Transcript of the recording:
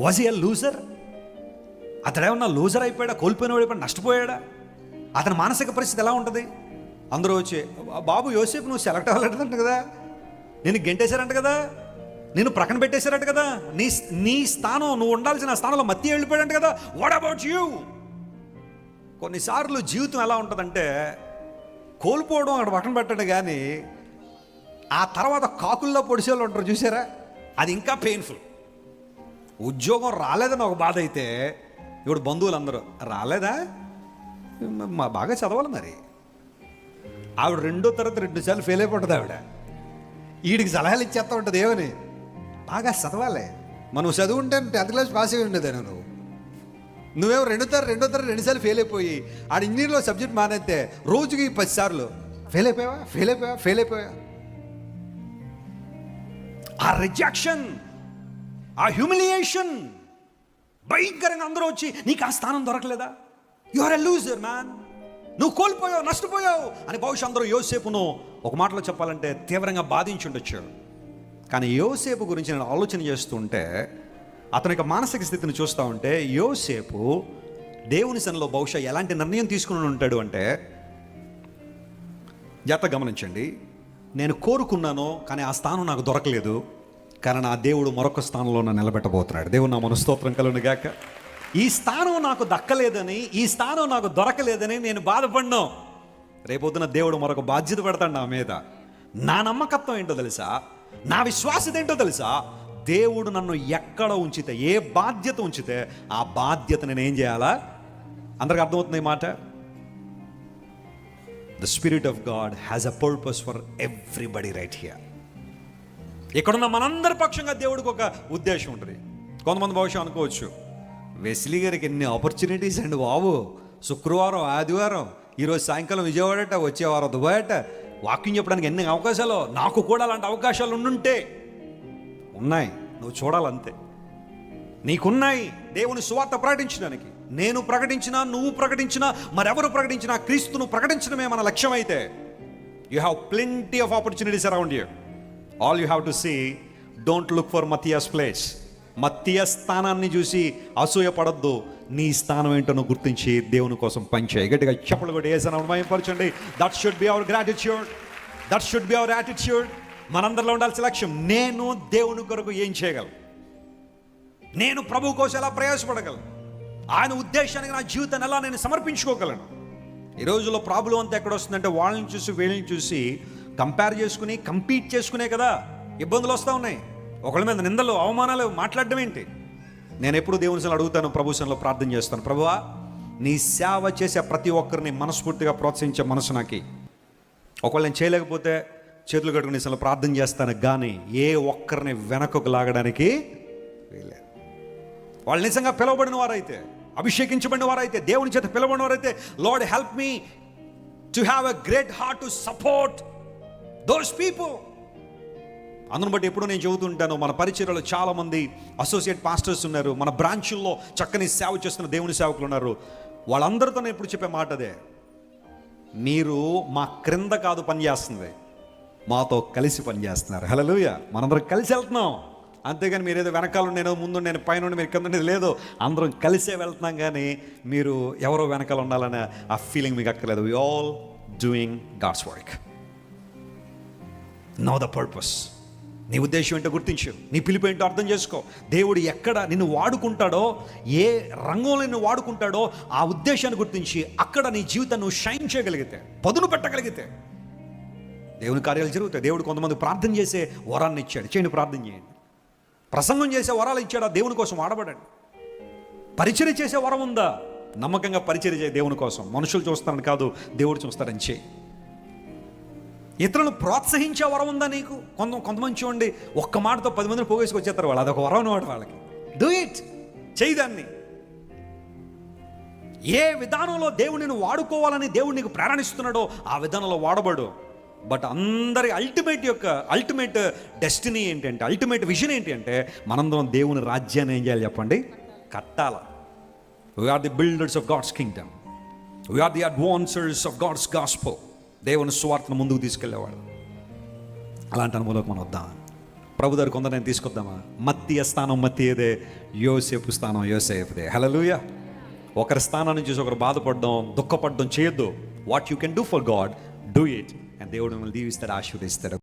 Was a loser అతడేమన్నా loser అయిపోయాడా? కోల్పోయినవాడు అయిపోయాడా? నష్టపోయాడా? అతని మానసిక పరిస్థితి ఎలా ఉంటుంది? అందరూ వచ్చి బాబు యోసేపు నువ్వు సెలెక్ట్ అవ్వలేదంట కదా? నేను గెంటేశారంట కదా? నేను ప్రక్కన పెట్టేశారంట కదా? నీ నీ స్థానం నువ్వు ఉండాల్సిన స్థానంలో మత్తి వెళ్ళిపోయాడంట కదా? వాట్ అబౌట్ యూ కొన్నిసార్లు జీవితం ఎలా ఉంటుందంటే కోల్పోవడం అక్కడ పక్కన పెట్టండి కానీ ఆ తర్వాత కాకుల్లో పొడిసేళ్ళు ఉంటారు చూసారా? అది ఇంకా పెయిన్ఫుల్ ఉద్యోగం రాలేదని ఒక బాధ అయితే ఇప్పుడు బంధువులు అందరూ రాలేదా? మా బాగా చదవాలి మరి. ఆవిడ రెండో తరగతి రెండు సార్లు ఫెయిల్ అయిపోతుంది ఆవిడ. వీడికి సలహాలు ఇచ్చేస్తా ఉంటుంది ఏమని? బాగా చదవాలి. మనం చదువుంటే టెన్త్ క్లాస్ పాస్ అయి ఉండేదాను నువ్వు. నువ్వేమో రెండో తర రెండో తర రెండుసార్లు ఫెయిల్ అయిపోయి ఆడ ఇంజనీర్లో సబ్జెక్ట్ మానేస్తే రోజుకి పది సార్లు ఫెయిల్ అయిపోయావా? ఫెయిల్ అయిపోయావా? ఫెయిల్ అయిపోయా ఆ రిజెక్షన్ ఆ హ్యూమిలియేషన్ భయంకరంగా అందరూ వచ్చి నీకు ఆ స్థానం దొరకలేదా? You are a loser man నువ్వు కోల్పోయావు నష్టపోయావు. అని బహుశా అందరూ యోసేపును ఒక మాటలో చెప్పాలంటే తీవ్రంగా బాధించుండొచ్చు. కానీ యోసేపు గురించి నేను ఆలోచన చేస్తుంటే అతని యొక్క మానసిక స్థితిని చూస్తూ ఉంటే యోసేపు దేవుని సన్నిలో బహుశా ఎలాంటి నిర్ణయం తీసుకుని ఉంటాడు అంటే జాత గమనించండి. నేను కోరుకున్నాను కానీ ఆ స్థానం నాకు దొరకలేదు. కానీ ఆ దేవుడు మరొక స్థానంలో నన్ను నిలబెట్టబోతున్నాడు. దేవుడు నా మనస్తోత్రం కలుగును గాక. ఈ స్థానం నాకు దక్కలేదని ఈ స్థానం నాకు దొరకలేదని నేను బాధపడిను. రేపొద్దున దేవుడు మరొక బాధ్యత పెడతాడు నా మీద. నా నమ్మకత్వం ఏంటో తెలుసా? నా విశ్వాసత ఏంటో తెలుసా? దేవుడు నన్ను ఎక్కడ ఉంచితే ఏ బాధ్యత ఉంచితే ఆ బాధ్యత నేను ఏం చేయాలా? అందరికి అర్థమవుతుంది ఈ మాట? The spirit of God has a purpose for everybody right here ఇక్కడున్న మనందరి పక్షంగా దేవుడికి ఒక ఉద్దేశం ఉంటుంది. కొంతమంది భవిష్యం అనుకోవచ్చు వెస్లీ గారికి ఎన్ని ఆపర్చునిటీస్ అండి బాబు. శుక్రవారం ఆదివారం ఈరోజు సాయంకాలం విజయవాడ వచ్చేవారం వచ్చే వారం దుబాయ్ అట. వాకింగ్ చెప్పడానికి ఎన్ని అవకాశాలు? నాకు కూడా అలాంటి అవకాశాలు ఉండుంటే. ఉన్నాయి. నువ్వు చూడాలంతే. నీకున్నాయి. దేవుని సువార్త ప్రకటించడానికి. నేను ప్రకటించినా నువ్వు ప్రకటించినా మరెవరు ప్రకటించినా క్రీస్తును ప్రకటించడమే మన లక్ష్యం అయితే you have plenty of opportunities around you all you have to see don't look for Matthias place మత్తియ స్థానాన్ని చూసి అసూయ పడద్దు. నీ స్థానం ఏంటో గుర్తించి దేవుని కోసం పనిచేయి. గట్టిగా చెప్పలు కూడా వేసాను మయంపరచండి that should be our gratitude that should be our attitude మనందరిలో ఉండాల్సిన లక్ష్యం నేను దేవుని కొరకు ఏం చేయగలను? నేను ప్రభు కోసం ఎలా ప్రయాసపడగలను? ఆయన ఉద్దేశానికి నా జీవితాన్ని ఎలా నేను సమర్పించుకోగలను? ఈ రోజుల్లో ప్రాబ్లం అంతా ఎక్కడ వస్తుందంటే వాళ్ళని చూసి వీళ్ళని చూసి కంపేర్ చేసుకుని కంపీట్ చేసుకునే కదా ఇబ్బందులు వస్తూ ఉన్నాయి. ఒకళ్ళ మీద నిందలు అవమానాలు మాట్లాడడం ఏంటి? నేను ఎప్పుడు దేవుని అడుగుతాను ప్రభుత్వంలో ప్రార్థన చేస్తాను. ప్రభువా నీ సేవ చేసే ప్రతి ఒక్కరిని మనస్ఫూర్తిగా ప్రోత్సహించే మనసు నాకి. ఒకవేళ నేను చేయలేకపోతే చేతులు కట్టుకుని అసలు ప్రార్థన చేస్తాను కానీ ఏ ఒక్కరిని వెనకకు లాగడానికి వీలేదు వాళ్ళు నిజంగా పిలువబడిన వారైతే అభిషేకించబడిన వారైతే దేవుని చేత పిలువబడిన వారైతే Lord help me to have a great heart to support those people అందును బట్టి ఎప్పుడు నేను చెబుతుంటాను మన పరిచయలో చాలామంది అసోసియేట్ పాస్టర్స్ ఉన్నారు. మన బ్రాంచుల్లో చక్కని సేవ చేస్తున్న దేవుని సేవకులు ఉన్నారు. వాళ్ళందరితో నేను ఎప్పుడు చెప్పే మాట అదే. మీరు మా క్రింద కాదు పనిచేస్తుంది మాతో కలిసి పనిచేస్తున్నారు హలోయ మనందరం కలిసి వెళ్తున్నాం. అంతేగాని మీరు ఏదో వెనకాల నేను ముందు నేను పైన మీరు కింద ఉండేది లేదు. అందరం కలిసే వెళ్తున్నాం కానీ మీరు ఎవరో వెనకాల ఉండాలనే ఆ ఫీలింగ్ మీకు అక్కర్లేదు. We all doing God's work know the purpose నీ ఉద్దేశం ఏంటో గుర్తించు. నీ పిలుపు ఏంటో అర్థం చేసుకో. దేవుడు ఎక్కడ నిన్ను వాడుకుంటాడో ఏ రంగంలో నిన్ను వాడుకుంటాడో ఆ ఉద్దేశాన్ని గుర్తించి అక్కడ నీ జీవితాన్ని నువ్వు షైన్ చేయగలిగితే పదును పెట్టగలిగితే దేవుని కార్యాలు జరుగుతాయి. దేవుడు కొంతమంది ప్రార్థన చేసే వరాన్ని ఇచ్చాడు. చేయండి ప్రార్థన చేయండి. ప్రసంగం చేసే వరాలు ఇచ్చాడా? దేవుని కోసం ఆడబడండి పరిచర్య చేసే వరం ఉందా? నమ్మకంగా పరిచర్య చేయ దేవుని కోసం. మనుషులు చూస్తారని కాదు దేవుడు చూస్తారని చేయి. ఇతరులను ప్రోత్సహించే వరం ఉందా నీకు? కొంత కొంతమంది చూడండి ఒక్క మాటతో పది మందిని పోగేసుకు వచ్చేస్తారు వాళ్ళు. అదొక వరం అనమాట వాళ్ళకి. డూ ఇట్ చేయి దాన్ని. ఏ విధానంలో దేవుడిని వాడుకోవాలని దేవుడు నీకు ప్రేరణిస్తున్నాడో ఆ విధానంలో వాడబడు. బట్ అందరి అల్టిమేట్ యొక్క అల్టిమేట్ డెస్టినీ ఏంటంటే అల్టిమేట్ విజన్ ఏంటి అంటే మనందరం దేవుని రాజ్యాన్ని ఏం చేయాలి చెప్పండి? కట్టాల. We are the builders of God's kingdom we are the advancers of God's gospel దేవుని స్వార్థను ముందుకు తీసుకెళ్ళేవాడు. అలాంటి అనుభవంలోకి మనం వద్దాం ప్రభు దగ్గర కొందరు నేను తీసుకొద్దామా? మత్తియ స్థానం మత్తియదే యోసేపు స్థానం యోసేపుదే. హలలుయ ఒకరి స్థానాన్ని చూసి ఒకరు బాధపడడం దుఃఖపడడం చేయొద్దు. What you can do for God do it and దేవుడు మిమ్మల్ని దీవిస్తాడు ఆశీర్వదిస్తాడు.